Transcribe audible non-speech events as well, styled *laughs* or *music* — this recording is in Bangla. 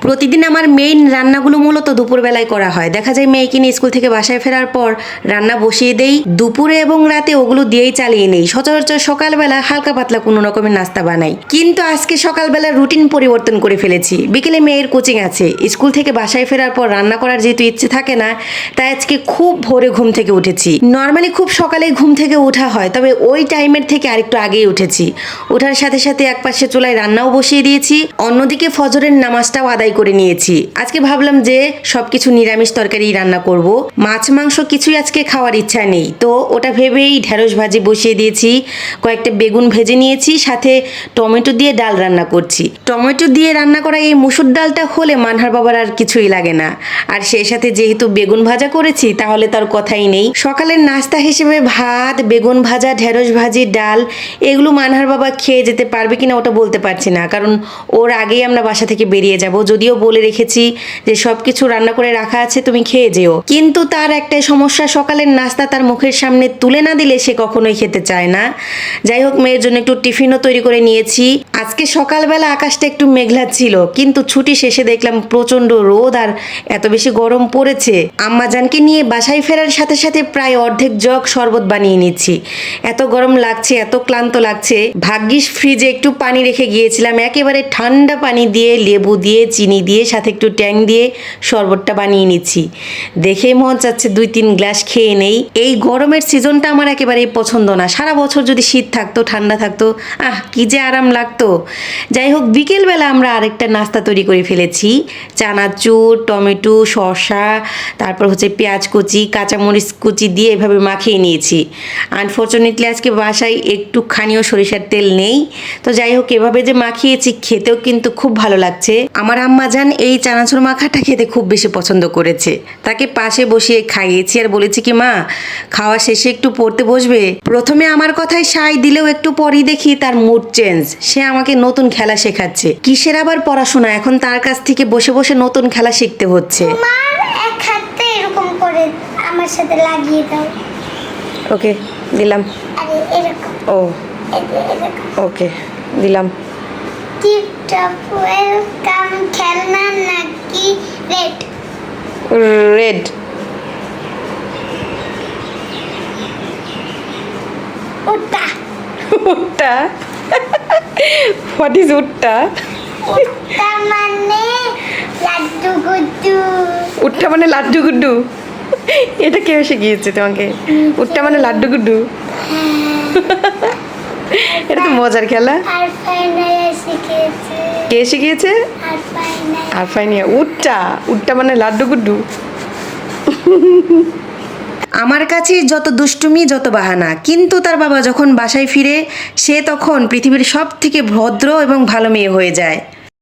প্রতিদিন আমার মেইন রান্নাগুলো মূলত দুপুরবেলায় করা হয়। দেখা যায় মেয়েকে নিয়ে স্কুল থেকে বাসায় ফেরার পর রান্না বসিয়ে দেই। দুপুরে এবং রাতে ওগুলো দিয়েই চালিয়ে নেই। সচরাচর সকালবেলা হালকা পাতলা কোনো রকমের নাস্তা বানাই। কিন্তু আজকে সকালবেলা রুটিন পরিবর্তন করে ফেলেছি। বিকেলে মেয়ের কোচিং আছে। স্কুল থেকে বাসায় ফেরার পর রান্না করার যেহেতু ইচ্ছে থাকে না, তাই আজকে খুব ভোরে ঘুম থেকে উঠেছি। নর্মালি খুব সকালে ঘুম থেকে ওঠা হয়, তবে ওই টাইমের থেকে আরেকটু আগেই উঠেছি। ওঠার সাথে সাথে এক পাশে চুলায় রান্নাও বসিয়ে দিয়েছি। অন্যদিকে ফজরের নামাজটাও আদায় করে নিয়েছি। আজকে ভাবলাম যে সবকিছু নিরামিষ তরকারি রান্না করব। মাছ, মাংস কিছুই আজকে খাওয়ার ইচ্ছা নেই। তো ওটা ভেবেই ঢেঁড়স ভাজি বসিয়ে দিয়েছি। কয়েকটা বেগুন ভেজে নিয়েছি, সাথে টমেটো দিয়ে ডাল রান্না করছি। টমেটো দিয়ে রান্না করা এই মুসুর ডালটা হলে মানহার বাবার আর কিছুই লাগে না। আর সেই সাথে যেহেতু বেগুন ভাজা করেছি, তাহলে তার কথাই নেই। সকালের নাস্তা হিসেবে ভাত, বেগুন ভাজা, ঢেঁড়স ভাজি, ডাল, এগুলো মানহার বাবা খেয়ে যেতে পারবে কিনা ওটা বলতে পারছি না। কারণ ওর আগেই আমরা বাসা থেকে বেরিয়ে যাব। যদিও বলে রেখেছি যে সব কিছু রান্না করে রাখা আছে, তুমি খেয়ে যেও। কিন্তু তার একটাই সমস্যা, সকালের নাস্তা তার মুখের সামনে তুলে না দিলে সে কখনোই খেতে চায় না। যাই হোক, মেয়ের জন্য একটু টিফিনও তৈরি করে নিয়েছি। আজকে সকালবেলা আকাশটা একটু মেঘলা ছিল, কিন্তু ছুটি শেষে দেখলাম প্রচণ্ড রোদ আর এত বেশি গরম পড়েছে। আম্মাজানকে নিয়ে বাসায় ফেরার সাথে সাথে প্রায় অর্ধেক জগ শরবত বানিয়ে নিচ্ছি। এত গরম লাগছে, এত ক্লান্ত লাগছে। ভাগ্যিস ফ্রিজে একটু পানি রেখে গিয়েছিলাম, একেবারে ঠান্ডা পানি দিয়ে লেবু দিয়ে চিনি দিয়ে, সাথে একটু ট্যাং দিয়ে শরবতটা বানিয়ে নিচ্ছি। দেখে মন চাচ্ছে দুই তিন গ্লাস খেয়ে নেই। এই গরমের সিজনটা আমার একেবারেই পছন্দ না। সারা বছর যদি শীত থাকতো, ঠান্ডা থাকতো, আহ, কি যে আরাম লাগতো। যাই হোক, বিকেলবেলা আমরা আরেকটা নাস্তা তৈরি করে ফেলেছি। চানাচুর, টমেটো, শসা, তারপর হচ্ছে পেঁয়াজ কুচি, কাঁচামরিচ কুচি দিয়ে এভাবে মাখিয়ে নিয়েছি। আনফর্চুনেটলি আজকে বাসায় একটুখানিও সরিষার তেল নেই। তো যাই হোক, এভাবে যে মাখিয়েছি, খেতেও কিন্তু খুব ভালো লাগছে। আমার আম্মা জান এই চানাচুর মাখাটা খেতে খুব বেশি পছন্দ করেছে। তাকে পাশে বসিয়ে খাইয়েছি আর বলেছি কি মা খাওয়া শেষে একটু পড়তে বসবে? প্রথমে আমার কথায় সাই দিলেও একটু পরই দেখি তার মুড চেঞ্জ সে আমাকে নতুন খেলা শেখাচ্ছে। কিসের আবার পড়াশোনা? এখন তার কাছ থেকে বসে বসে নতুন খেলা শিখতে হচ্ছে। এক হাতে এরকম করে আমার সাথে লাগিয়ে দাও। ওকে দিলাম। ও। ওকে দিলাম। খেলনা নাকি রেড রেড উট্টা হোয়াট ইজ উট্টা উঠা মানে লাড্ডু গুড্ডু। উট্টা মানে লাড্ডু গুড্ডু? এটা কে শিখিয়েছে তোমাকে? উট্টা মানে লাড্ডু গুড্ডু? *laughs* এটা তো মজার খেলা। আর ফাইনাল শিখেছে কে শিখিয়েছে? আর ফাইনাল আর ফাইনিয়া উট্টা। উট্টা মানে লাড্ডু গুড্ডু। আমার কাছে যত দুষ্টুমি যত বাহানা কিন্তু তার বাবা যখন বাসায় ফিরে সে তখন পৃথিবীর সব থেকে ভদ্র এবং ভালো মেয়ে হয়ে যায়।